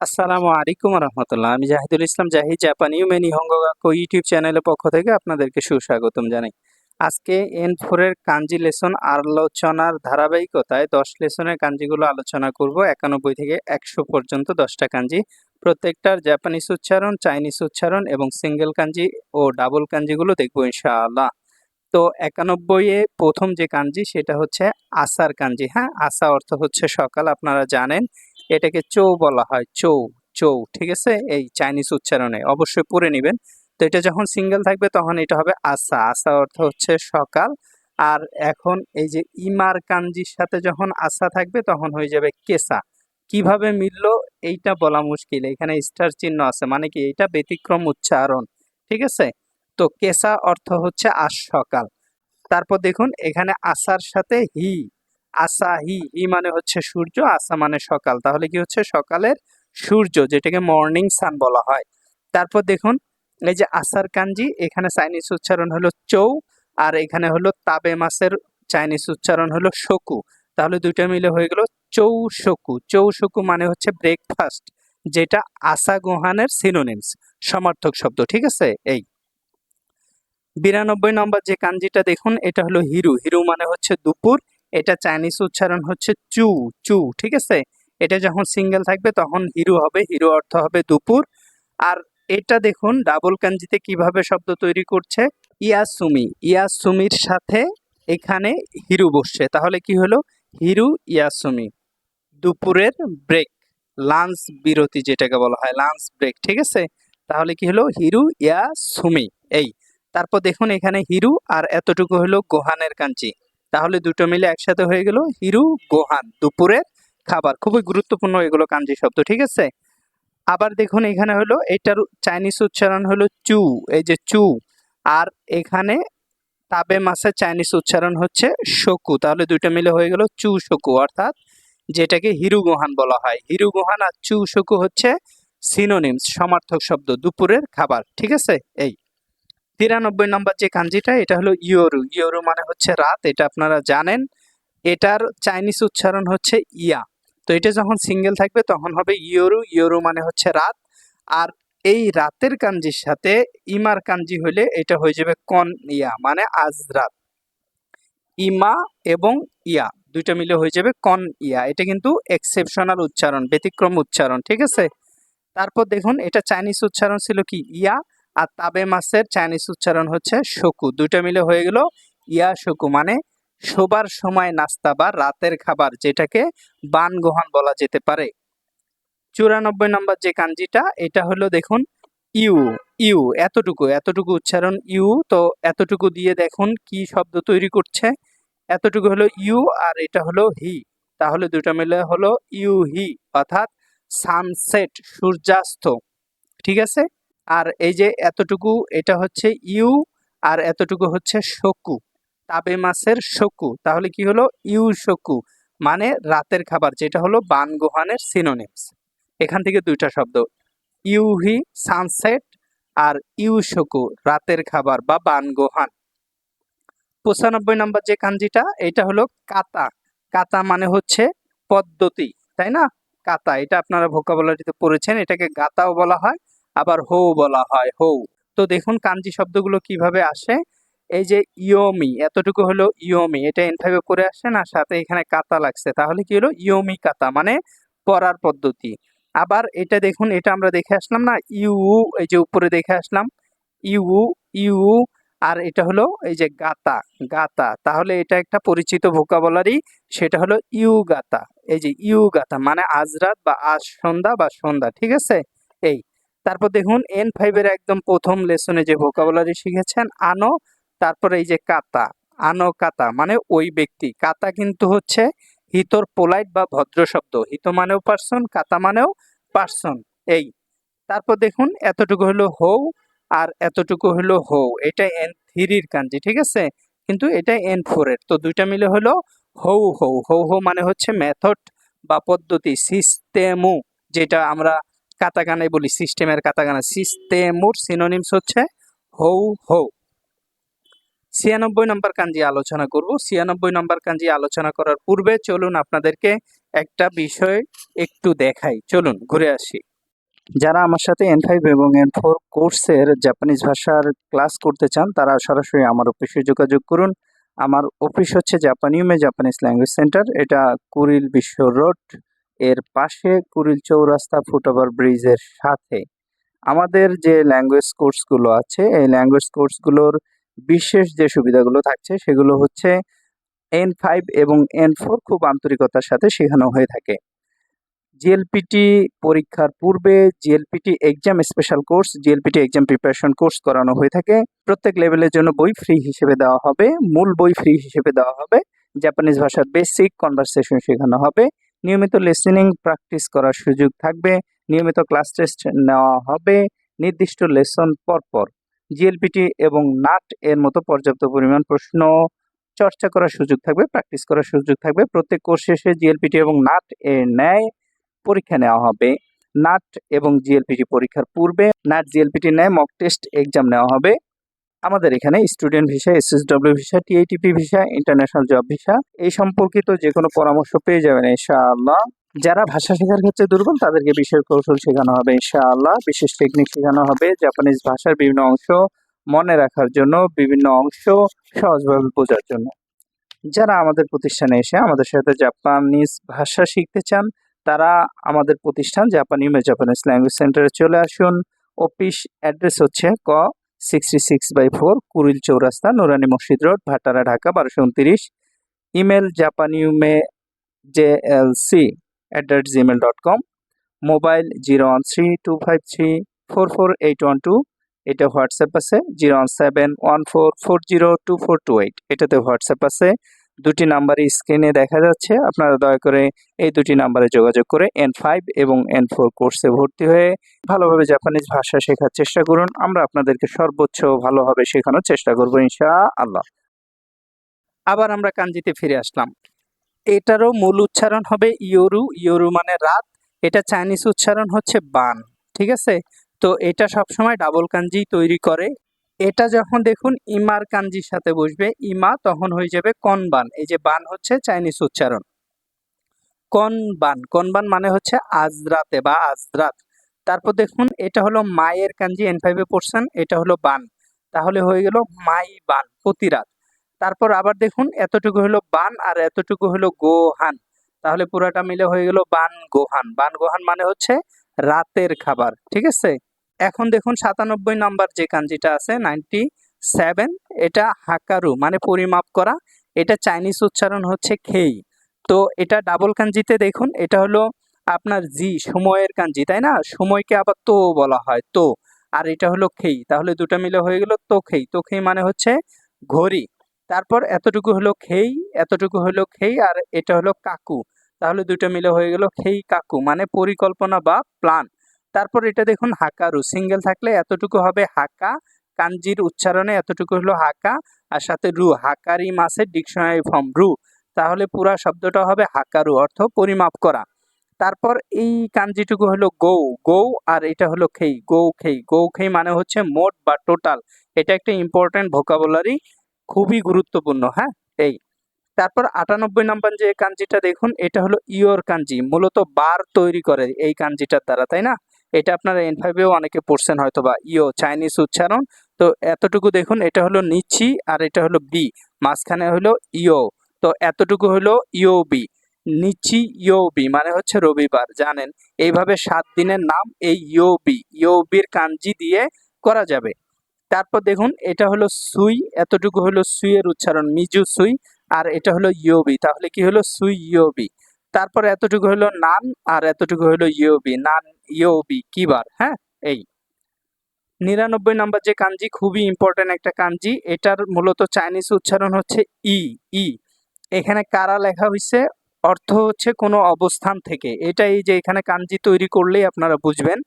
আসসালামু আলাইকুম রহমতুল্লাহ। আমি জাহিদুল ইসলাম, জাহিদ জাপানি মেনি হঙ্গগাকো ইউটিউব চ্যানেলের পক্ষ থেকে আপনাদেরকে সুস্বাগতম জানাই। আজকে এন ফোরের কাঞ্জি লেসন আলোচনার ধারাবাহিকতায় দশ লেসনের কাঞ্জিগুলো আলোচনা করব। একানব্বই থেকে একশো পর্যন্ত দশটা কাঞ্জি। প্রত্যেকটার জাপানিজ উচ্চারণ চাইনিজ উচ্চারণ এবং সিঙ্গেল কাঞ্জি ও ডাবল কাঞ্জিগুলো দেখব ইনশাআল্লাহ। তো একানব্বইয়ে প্রথম যে কাঞ্জি সেটা হচ্ছে আসার কাঞ্জি। হ্যাঁ আসা অর্থ হচ্ছে সকাল। আপনারা জানেন এটাকে চৌ বলা হয়, চৌ চৌ, ঠিক আছে? এই চাইনিজ উচ্চারণে অবশ্যই পড়ে নেবেন। তো এটা যখন সিঙ্গেল থাকবে তখন এটা হবে আসা আসা অর্থ হচ্ছে সকাল। আর এখন এই যে ইমার কাঞ্জির সাথে যখন আসা থাকবে তখন হয়ে যাবে কেসা। কীভাবে মিললো এইটা বলা মুশকিল। এখানে স্টার চিহ্ন আছে মানে কি এটা ব্যতিক্রম উচ্চারণ, ঠিক আছে? তো কেসা অর্থ হচ্ছে আজ সকাল। তারপর দেখুন, এখানে আসার সাথে হি আসা হি হি মানে হচ্ছে সূর্য, আসা মানে সকাল। তাহলে কি হচ্ছে? সকালের সূর্য, যেটাকে মর্নিং সান বলা হয়। তারপর দেখুন, এই যে আসার কাঞ্জি, এখানে চাইনিজ উচ্চারণ হলো চৌ, আর এখানে হলো তাবে মাসের চাইনিজ উচ্চারণ হলো শকু। তাহলে দুইটা মিলে হয়ে গেল চৌ শকু চৌ শকু মানে হচ্ছে ব্রেকফাস্ট যেটা আসা গোহানের সিনোনিমস সমার্থক শব্দ, ঠিক আছে? এই। বিরানব্বই নম্বর যে কাঞ্জিটা দেখুন, এটা হলো হিরু। হিরু মানে হচ্ছে দুপুর এটা চাইনিজ উচ্চারণ হচ্ছে চু চু, ঠিক আছে? এটা যখন সিঙ্গেল থাকবে তখন হিরু হবে, হিরু অর্থ হবে দুপুর। আর এটা দেখুন, ডাবল কাঞ্জিতে কীভাবে শব্দ তৈরি করছে? ইয়াসুমি, ইয়াসুমির সাথে এখানে হিরু বসছে। তাহলে কি হলো? হিরু, ইয়াসুমি। দুপুরের ব্রেক, লাঞ্চ বিরতি যেটাকে বলা হয়, লাঞ্চ ব্রেক, ঠিক আছে? তাহলে কি হলো? হিরু, ইয়াসুমি, এই। তারপর দেখুন এখানে হিরু আর এতটুকু হলো গোহানের কাঞ্চি তাহলে দুটো মিলে একসাথে হয়ে গেল হিরু, গোহান দুপুরের খাবার। খুবই গুরুত্বপূর্ণ এগুলো কাঞ্জি শব্দ, ঠিক আছে? আবার দেখুন এখানে হলো, এটার চাইনিজ উচ্চারণ হলো চু, এই যে চু। আর এখানে তাবে মাসের চাইনিজ উচ্চারণ হচ্ছে শকু। তাহলে দুটো মিলে হয়ে গেল চু শকু, অর্থাৎ যেটাকে হিরু গোহান বলা হয়। হিরু গোহান আর চু শকু হচ্ছে সিনোনিমস সমার্থক শব্দ, দুপুরের খাবার, ঠিক আছে? এই। তিরানব্বই নম্বর যে কাঞ্জিটা, এটা হলো ইয়োরু। ইয়োরু মানে হচ্ছে রাত, এটা আপনারা জানেন। এটার চাইনিজ উচ্চারণ হচ্ছে ইয়া। তো এটা যখন সিঙ্গেল থাকবে, তখন হবে ইয়োরু। ইয়োরু মানে হচ্ছে রাত। আর এই রাতের কাঞ্জির সাথে ইমার কাঞ্জি হলে এটা হয়ে যাবে কন ইয়া মানে আজ রাত। ইমা এবং ইয়া, দুইটা মিলে হয়ে যাবে কন ইয়া। এটা কিন্তু এক্সেপশনাল উচ্চারণ, ব্যতিক্রম উচ্চারণ, ঠিক আছে? তারপর দেখুন, এটা চাইনিজ উচ্চারণ ছিল কি? ইয়া। আর তাবে মাসের চাইনিজ উচ্চারণ হচ্ছে শকু। দুইটা মিলে হয়ে গেল ইয়া শকু মানে শোবার সময় নাস্তা বা রাতের খাবার, যেটাকে বানগোহান বলা যেতে পারে। চুরানব্বই নম্বর যে কাঞ্জিটা, এটা হলো দেখুন ইউ ইউ, এতটুকু এতটুকু উচ্চারণ ইউ, তো এতটুকু দিয়ে দেখুন কি শব্দ তৈরি করছে। এতটুকু হলো ইউ আর এটা হলো হি। তাহলে দুটো মিলে হলো ইউ, হি, অর্থাৎ সানসেট, সূর্যাস্ত। ঠিক আছে? আর এই যে এতটুকু, এটা হচ্ছে ইউ আর এতটুকু হচ্ছে শকু। তাবে মাছের শকু। তাহলে কি হলো? ইউ শকু। মানে রাতের খাবার, যেটা হলো বানগোহানের সিনোনিমস এখান থেকে দুইটা শব্দ। ইউহি সানসেট আর ইউ শকু, রাতের খাবার বা বানগোহান। পঁচানব্বই নম্বর যে কাঞ্জিটা, এটা হলো কাতা। কাতা মানে হচ্ছে পদ্ধতি, তাই না? কাতা, এটা আপনারা ভোকাবুলারিতে পড়েছেন, এটাকে গাতাও বলা হয়। আবার হৌ বলা হয়, হৌ। তো দেখুন কাঞ্জি শব্দগুলো কীভাবে আসে? এই যে ইয়মি, এতটুকু হলো ইয়মি। এটা এন করে আসে না, সাথে এখানে কাতা লাগছে। তাহলে কি হলো? ইয়মি কাতা মানে পড়ার পদ্ধতি। আবার এটা দেখুন, এটা আমরা দেখে আসলাম না, ইউ, এই যে উপরে দেখে আসলাম, ইউ ইউ, আর এটা হলো এই যে গাতা গাতা। তাহলে এটা একটা পরিচিত ভোকাবলারি সেটা হলো ইউ গাতা। এই যে ইউ গাতা মানে আজরাত বা আজ সন্ধ্যা বা সন্ধ্যা, ঠিক আছে? তারপর দেখুন এন ফাইভের একদম প্রথম লেসনে যে ভোকাবুলারি শিখেছেন, আনো, তারপরে এই যে কাতা, আনো কাতা মানে ওই ব্যক্তি। কাতা কিন্তু হচ্ছে হিতর পোলাইট বা ভদ্র শব্দ। হিত মানেও পার্সন কাতা মানেও পার্সন এই। তারপর দেখুন এতটুকু হলো হৌ আর এতটুকু হলো হৌ এটা এন থ্রির কাঞ্জি ঠিক আছে? কিন্তু এটা এন ফোরের তো দুইটা মিলে হলো হৌ হৌ হৌ হৌ মানে হচ্ছে মেথড বা পদ্ধতি সিস্টেমও যেটা আমরা কাতাকানায় বলি, সিস্টেমের কাতাকানা সিস্টেমুর সিনোনিমস হচ্ছে হৌ হৌ ছিয়ানব্বই নম্বর কাঞ্জি আলোচনা করব। ছিয়ানব্বই নম্বর কাঞ্জি আলোচনা করার পূর্বে চলুন আপনাদেরকে একটা বিষয় একটু দেখাই। চলুন, ঘুরে আসি। যারা আমার সাথে এন ফাইভ এবং এন ফোর কোর্সের জাপানিজ ভাষার ক্লাস করতে চান, তারা সরাসরি আমার অফিসে যোগাযোগ করুন। আমার অফিস হচ্ছে জাপানিউমে জাপানিজ ল্যাঙ্গুয়েজ সেন্টার এটা কুরিল বিশ্ব রোড। এর পাশে কুরিল চৌরাস্তা ফুটওভার ব্রিজের সাথে। আমাদের যে ল্যাঙ্গুয়েজ কোর্সগুলো আছে, এই ল্যাঙ্গুয়েজ কোর্সগুলোর বিশেষ যে সুবিধাগুলো থাকছে, সেগুলো হচ্ছে এন ফাইভ এবং এন ফোর খুব আন্তরিকতার সাথে শেখানো হয়ে থাকে। জিএলপিটি পরীক্ষার পূর্বে JLPT exam special course JLPT exam preparation course করানো হয়ে থাকে। প্রত্যেক লেভেলের জন্য বই ফ্রি হিসেবে দেওয়া হবে, মূল বই ফ্রি হিসেবে দেওয়া হবে। জাপানিজ ভাষার বেসিক কনভারসেশন শেখানো হবে। নিয়মিত লিসেনিং প্র্যাকটিস করার সুযোগ থাকবে। নিয়মিত ক্লাস টেস্ট নেওয়া হবে। নির্দিষ্ট লেসন পরপর জিএলপিটি এবং নাট এর মতো পর্যাপ্ত পরিমাণ প্রশ্ন চর্চা করার সুযোগ থাকবে প্র্যাকটিস করার সুযোগ থাকবে। প্রত্যেক কোর্স শেষে জিএলপিটি এবং নাট এর ন্যায় পরীক্ষা নেওয়া হবে। নাট এবং জিএলপিটি পরীক্ষার পূর্বে নাট জিএলপিটি ন্যায় মক টেস্ট এক্সাম নেওয়া হবে। আমাদের এখানে student visa S SSW visa TITP visa international job visa এই সম্পর্কিত যে কোনো পরামর্শ পেয়ে যাবেন ইনশাআল্লাহ। যারা ভাষা শেখার ক্ষেত্রে দুর্বল, তাদেরকে বিশেষ কৌশল শেখানো হবে ইনশাআল্লাহ। বিশেষ টেকনিক শেখানো হবে জাপানিজ ভাষার বিভিন্ন অংশ মনে রাখার জন্য, বিভিন্ন অংশ সহজভাবে বোঝার জন্য। যারা আমাদের প্রতিষ্ঠানে এসে আমাদের সাথে জাপানিজ ভাষা শিখতে চান, তারা আমাদের প্রতিষ্ঠান জাপানি মে জাপানিজ ল্যাঙ্গুয়েজ সেন্টারে চলে আসুন। অফিস অ্যাড্রেস হচ্ছে ক sixty six by four Kuril চৌরাস্তা নুরানি মসজিদ রোড ভাটারা ঢাকা বারোশো উনত্রিশ। Email জাপানিউমে J L C at the rate Gmail dot com mobile zero one three two five three four four eight one two এটা হোয়াটসঅ্যাপ আছে zero one seven one four four zero two four two eight এটাতে WhatsApp আছে। দুটি নাম্বারই স্ক্রিনে দেখা যাচ্ছে। আপনারা দয়া করে এই দুটি নাম্বারে যোগাযোগ করে এন ফাইভ এবং এন ফোর কোর্সে ভর্তি হয়ে ভালোভাবে জাপানিজ ভাষা শেখার চেষ্টা করুন। আমরা আপনাদেরকে সর্বোচ্চ ভালোভাবে শেখানোর চেষ্টা করব ইনশা আল্লাহ আবার আমরা কাঞ্জিতে ফিরে আসলাম। এটারও মূল উচ্চারণ হবে ইয়োরু। ইয়োরু মানে রাত। এটা চাইনিজ উচ্চারণ হচ্ছে বান। ঠিক আছে? তো এটা সবসময় ডাবল কাঞ্জি তৈরি করে। এটা যখন দেখুন, ইমার কাঞ্জির সাথে বসবে, ইমা তখন হয়ে যাবে কনবান। এই যে বান হচ্ছে চাইনিজ উচ্চারণ। কনবান। কনবান মানে হচ্ছে আজরাতে বা আজরাত। তারপর দেখুন, এটা হলো মায়ের কাঞ্জি এন ফাইভে পড়ছেন, এটা হলো বান। তাহলে হয়ে গেল মাই বান, প্রতিরাত। তারপর আবার দেখুন, এতটুকু হলো বান আর এতটুকু হলো গোহান। তাহলে পুরাটা মিলে হয়ে গেল বান গোহান। বান গোহান মানে হচ্ছে রাতের খাবার, ঠিক আছে? এখন দেখুন সাতানব্বই নাম্বার যে কাঞ্জিটা আছে নাইনটি সেভেন এটা হাকারু মানে পরিমাপ করা। এটা চাইনিজ উচ্চারণ হচ্ছে খেই। তো এটা ডাবল কাঞ্জিতে দেখুন, এটা হলো আপনার জি, সময়ের কাঞ্জি তাই না? সময়কে আবার তো বলা হয়, তো। আর এটা হলো খেই, তাহলে দুটো মিলে হয়ে গেল তো খেই। তো খেই মানে হচ্ছে ঘড়ি। তারপর এতটুকু হলো খেই, এতটুকু হলো খেই, আর এটা হলো কাকু। তাহলে দুটো মিলে হয়ে গেল খেই কাকু মানে পরিকল্পনা বা প্ল্যান তারপর এটা দেখুন হাকারু। সিঙ্গেল থাকলে এতটুকু হবে হাকা, কাঞ্জির উচ্চারণে এতটুকু হলো হাকা, আর সাথে রু, হাকারি মাসের ডিকশনারি ফর্ম, রু। তাহলে পুরা শব্দটা হবে হাকারু, অর্থ পরিমাপ করা। তারপর এই কাঞ্জিটুকু হলো গৌ গৌ আর এটা হলো খেই, গৌ খেই। গৌ খেই মানে হচ্ছে মোট বা টোটাল। এটা একটা ইম্পর্টেন্ট ভোকাবুলারি খুবই গুরুত্বপূর্ণ হ্যাঁ? এই। তারপর আটানব্বই নাম্বার যে কাঞ্জিটা দেখুন, এটা হলো ইয়োর কাঞ্জি। মূলত বার তৈরি করে এই কাঞ্জিটার দ্বারা, তাই না? এটা আপনারা এন ফাইভেও অনেকে পড়ছেন হয়তো বা ইও চাইনিজ উচ্চারণ। তো এতটুকু দেখুন, এটা হলো নিচি আর এটা হলো বি। মাঝখানে হলো ইও তো এতটুকু হলো ইও বি নিচি ইও বি মানে হচ্ছে রবিবার, জানেন? এইভাবে সাত দিনের নাম এই ইও বি ইও বির কাঞ্জি দিয়ে করা যাবে। তারপর দেখুন, এটা হলো সুই, এতটুকু হলো সুইয়ের উচ্চারণ, মিজু সুই, আর এটা হলো ইয়োবি। তাহলে কি হলো? সুই ইয়োবি। তারপর এতটুকু হলো নান আর এতটুকু হলো ইয়োবি। নান, ইয়োবি কিবার হ্যাঁ? এই। নিরানব্বই নাম্বার যে কাঞ্জি, খুবই ইম্পর্টেন্ট একটা কাঞ্জি, এটার মূলত চাইনিজ উচ্চারণ হচ্ছে ই ই। এখানে কারা লেখা হয়েছে অর্থ হচ্ছে কোনো অবস্থান থেকে। এটা এই যে এখানে কাঞ্জি তৈরি করলেই আপনারা বুঝবেন।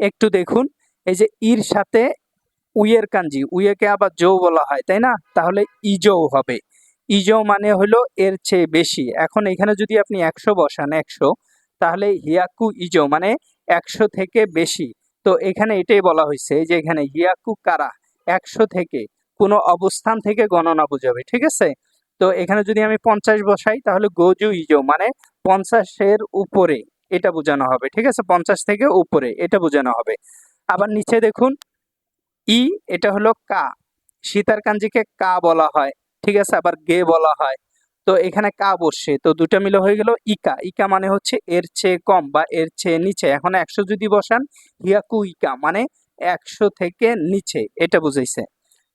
একটু দেখুন, এই যে ইর সাথে উইয়ের কাঞ্জি, উইয়েকে আবার জৌ বলা হয়, তাই না? তাহলে ইজৌ হবে। ইজৌ মানে হলো এর চেয়ে বেশি। এখন এখানে যদি আপনি একশো বসান, একশো, তাহলে হিয়াকু ইজো মানে একশো থেকে বেশি। তো এখানে এটাই বলা হয়েছে যে এখানে হিয়াকু কারা, একশো থেকে, কোনো অবস্থান থেকে গণনা বোঝাবে, ঠিক আছে? তো এখানে যদি আমি পঞ্চাশ বসাই, তাহলে গোজু ইজো মানে পঞ্চাশের উপরে, এটা বোঝানো হবে, ঠিক আছে? পঞ্চাশ থেকে উপরে, এটা বোঝানো হবে। আবার নিচে দেখুন, ই, এটা হলো কা সীতার কাঞ্জিকে কা বলা হয়। ঠিক আছে, আবার গে বলা হয়। তো এখানে কা বসছে, তো দুটো মিলে হয়ে গেল ইকা। ইকা মানে হচ্ছে এর চেয়ে কম বা এর চেয়ে নিচে। এখন একশো যদি বসান, হিয়াকু ইকা মানে একশো থেকে নিচে, এটা বুঝাইছে।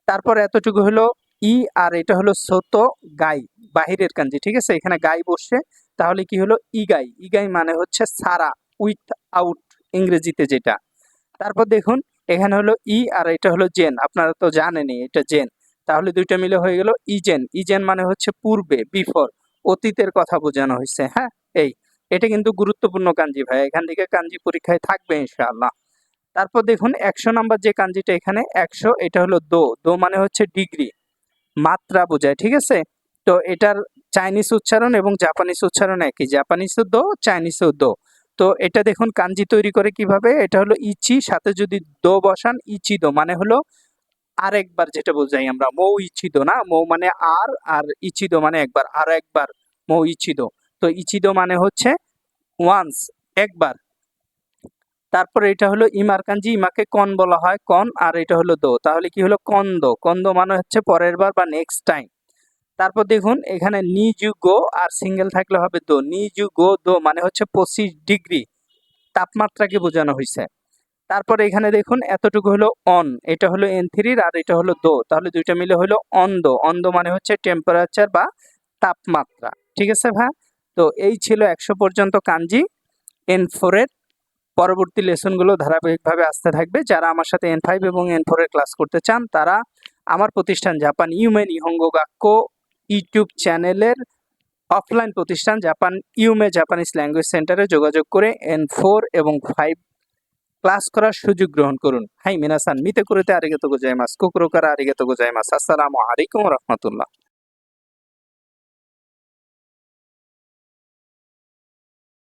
তারপর এতটুকু হলো ই আর এটা হলো সত গাই, বাহিরের কাঞ্জি, ঠিক আছে? এখানে গাই বসছে, তাহলে কি হলো? ইগাই। ইগাই মানে হচ্ছে সারা, উইথ আউট, ইংরেজিতে যেটা। তারপর দেখুন, এখানে হলো ই আর এটা হলো জেন। আপনারা তো জানেনই, এটা জেন। তাহলে দুইটা মিলে হয়ে গেল ইজেন। ইজেন মানে হচ্ছে পূর্বে, বিফোর, অতীতের কথা বোঝানো হয়েছে হ্যাঁ? এই, এটা কিন্তু গুরুত্বপূর্ণ কাঞ্জি ভাই, এখান থেকে কাঞ্জি পরীক্ষায় থাকবে ইনশাআল্লাহ। তারপর দেখুন, একশো নাম্বার যে কাঞ্জিটা এখানে, একশো, এটা হলো দো। দো মানে হচ্ছে ডিগ্রি, মাত্রা বোঝায়, ঠিক আছে? তো এটার চাইনিজ উচ্চারণ এবং জাপানিজ উচ্চারণ একই জাপানিজও দো, চাইনিজও দো। তো এটা দেখুন, কাঞ্জি তৈরি করে কীভাবে? এটা হলো ইচি, সাথে যদি দো বসান, ইচি দো মানে হলো আরেকবার যেটা বোঝাই আমরা, মৌ ইচিদো না? মৌ মানে আর আর ইচিদো মানে একবার, আর একবার, মৌ ইচিদো তো ইচিদো মানে হচ্ছে ওয়ান্স একবার। তারপর এটা হলো ইমার কাঞ্জি ইমাকে কন বলা হয়, কন, আর এটা হলো দো। তাহলে কি হলো? কন্দ। কন্দ মানে হচ্ছে পরের বার বা নেক্সট টাইম তারপর দেখুন, এখানে নিজু গো আর সিঙ্গেল থাকলে হবে দো। নিজু গো দো মানে হচ্ছে পঁচিশ ডিগ্রি। তাপমাত্রাকে বোঝানো হয়েছে তারপর এখানে দেখুন এতটুকু হলো অন এটা হলো এন থ্রির আর এটা হলো দো। তাহলে দুইটা মিলে হলো অন্ধ। অন্ধ মানে হচ্ছে টেম্পারেচার বা তাপমাত্রা। ঠিক আছে ভাই? তো এই ছিল একশো পর্যন্ত কাঞ্জি এন ফোরের পরবর্তী লেসনগুলো ধারাবাহিকভাবে আসতে থাকবে। যারা আমার সাথে এন ফাইভ এবং এন ফোরের ক্লাস করতে চান, তারা আমার প্রতিষ্ঠান জাপান ইউমেন ইহঙ্গ গাক্কো ইউটিউব চ্যানেলের অফলাইন প্রতিষ্ঠান জাপান ইউমে জাপানিজ ল্যাঙ্গুয়েজ সেন্টারে যোগাযোগ করে এন ফোর এবং ফাইভ ক্লাস করার সুযোগ গ্রহণ করুন। হাই মিনাসান, মিতে কুরেতে কুকুরকার গোজাইমাস কুকুরোকারা আরিগাতো গোজাইমাস আসসালামু আলাইকুম রহমতুল্লাহ।